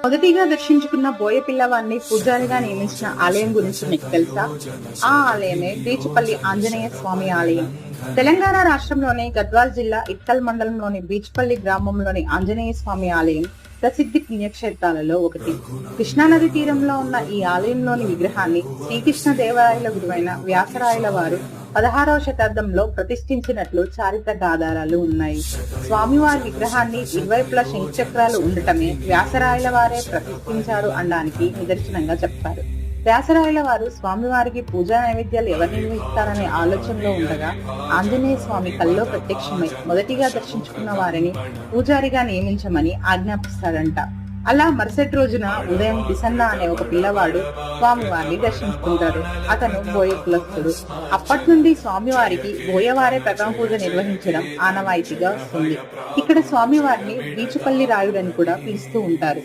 మొదటిగా దర్శించుకున్న బోయ పిల్లవాడిని పూజారిగా నియమించిన ఆలయం గురించి మీకు తెలుసా? ఆ ఆలయమే బీచ్పల్లి ఆంజనేయ స్వామి ఆలయం. తెలంగాణ రాష్ట్రంలోని గద్వాల్ జిల్లా ఇక్కల్ మండలంలోని బీచ్పల్లి గ్రామంలోని ఆంజనేయ స్వామి ఆలయం ప్రసిద్ధి పుణ్యక్షేత్రాలలో ఒకటి. కృష్ణానది తీరంలో ఉన్న ఈ ఆలయంలోని విగ్రహాన్ని శ్రీకృష్ణ దేవరాయల గురువైన వ్యాసరాయల వారు పదహారవ శతాబ్దంలో ప్రతిష్ఠించినట్లు చారిత్రక ఆధారాలు ఉన్నాయి. స్వామివారి విగ్రహాన్ని ఇరువైపులా శంఖచక్రాలు ఉండటమే వ్యాసరాయల వారే ప్రతిష్ఠించారు అనడానికి నిదర్శనంగా చెప్తారు. వ్యాసరాయల వారు స్వామివారికి పూజా నైవేద్యాలు ఎవరు నిర్వహిస్తారనే ఆలోచనలో ఉండగా ఆంజనేయ స్వామి కల్లో ప్రత్యక్షమై మొదటిగా దర్శించుకున్న వారిని పూజారిగా నియమించమని ఆజ్ఞాపిస్తాడంట. అలా మరుసటి రోజున ఉదయం దిసన్న అనే ఒక పిల్లవాడు స్వామివారిని దర్శించుకుంటాడు. అతను బోయ కులస్తుడు. అప్పటి నుండి స్వామివారికి బోయవారే ప్రథమ పూజ నిర్వహించడం ఆనవాయితీగా వస్తుంది ఇక్కడ స్వామివారిని బీచుపల్లి రాయుడని కూడా పిలుస్తూ ఉంటారు.